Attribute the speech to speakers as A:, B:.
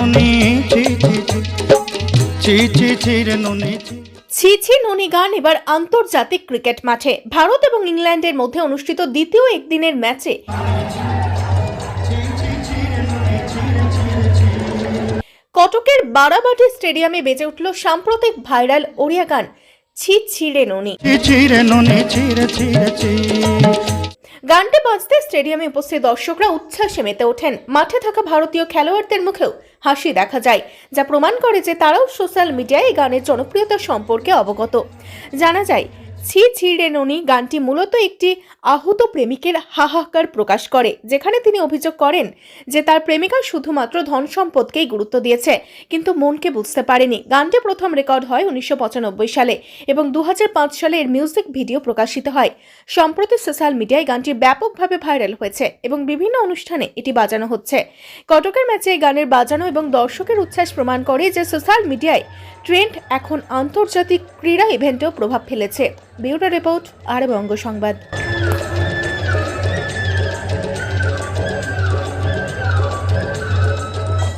A: নুনি ছি ছি ছি। ছি ছি ছি রে নুনি। ছি
B: গান এবার আন্তর্জাতিক ক্রিকেট মাঠে। ভারত এবং ইংল্যান্ডের মধ্যে অনুষ্ঠিত দ্বিতীয় একদিনের ম্যাচে। কটকের বারাবাটি স্টেডিয়ামে বেজে উঠল সাম্প্রতিক ভাইরাল ওড়িয়া গান ছি ছিড়ে ননি।
A: ছি ছি রে নুনি ছি রে ছি রে ছি।
B: গানটি বাজতে স্টেডিয়ামে উপস্থিত দর্শকরা উচ্ছ্বাসে মেতে ওঠেন। মাঠে থাকা ভারতীয় খেলোয়াড়দের মুখেও হাসি দেখা যায়, যা প্রমাণ করে যে তারাও সোশ্যাল মিডিয়ায় এই গানের জনপ্রিয়তা সম্পর্কে অবগত। জানা যায় ছি ছিড়ে ননি গানটি মূলত একটি আহত প্রেমিকের হাহাকার প্রকাশ করে, যেখানে তিনি অভিযোগ করেন যে তার প্রেমিকা শুধুমাত্র ধন সম্পদকেই গুরুত্ব দিয়েছে, কিন্তু মনকে বুঝতে পারেনি। গানটি প্রথম রেকর্ড হয় উনিশশো পঁচানব্বই সালে এবং দু হাজার পাঁচ সালে এর মিউজিক ভিডিও প্রকাশিত হয়। সম্প্রতি সোশ্যাল মিডিয়ায় গানটি ব্যাপকভাবে ভাইরাল হয়েছে এবং বিভিন্ন অনুষ্ঠানে এটি বাজানো হচ্ছে। কটকের ম্যাচে এই গানের বাজানো এবং দর্শকের উচ্ছ্বাস প্রমাণ করে যে সোশ্যাল মিডিয়ায় ট্রেন্ড এখন আন্তর্জাতিক ক্রীড়া ইভেন্টেও প্রভাব ফেলেছে। বিউটা রিপোর্ট আর বঙ্গ সংবাদ